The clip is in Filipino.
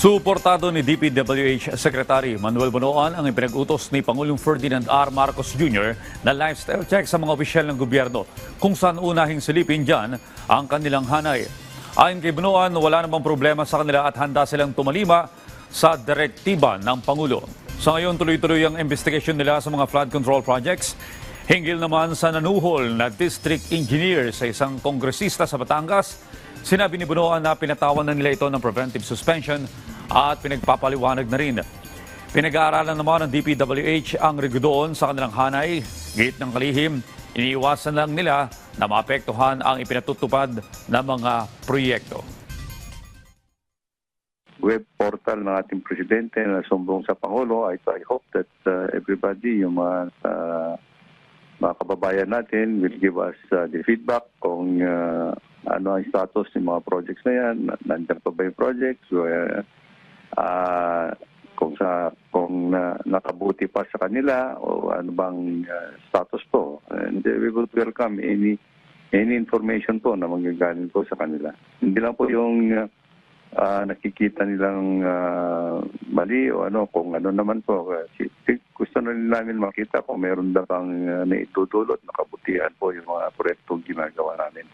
Suportado ni DPWH Secretary Manuel Bonoan ang ipinag-utos ni Pangulong Ferdinand R. Marcos Jr. na lifestyle check sa mga opisyal ng gobyerno kung saan unahing silipin dyan ang kanilang hanay. Ayon kay Bonoan, wala namang problema sa kanila at handa silang tumalima sa direktiba ng Pangulo. Sa ngayon, tuloy-tuloy ang investigation nila sa mga flood control projects. Hinggil naman sa nanuhol na district engineer sa isang kongresista sa Batangas, sinabi ni Bunoan na pinatawan na nila ito ng preventive suspension at pinagpapaliwanag na rin. Pinag-aaralan naman ng DPWH ang rigdoon sa kanilang hanay, gate ng kalihim, iniiwasan lang nila na maapektuhan ang ipinatutupad ng mga proyekto. web portal ng ating presidente na sumbong sa Pangulo. I, I hope that uh, everybody, yung mga, uh, mga kababayan natin will give us uh, the feedback kung uh, ano ang status ng mga projects na yan, nandiyan pa ba yung projects, uh, uh, kung sa kung na, nakabuti pa sa kanila o ano bang uh, status po. And uh, we would welcome any any information po na manggagaling po sa kanila. Hindi lang po yung uh, nakikita nilang ah, mali o ano kung ano naman po uh, si- si- gusto na rin namin makita kung meron na bang uh, naitutulot na kabutihan po yung mga proyektong ginagawa namin.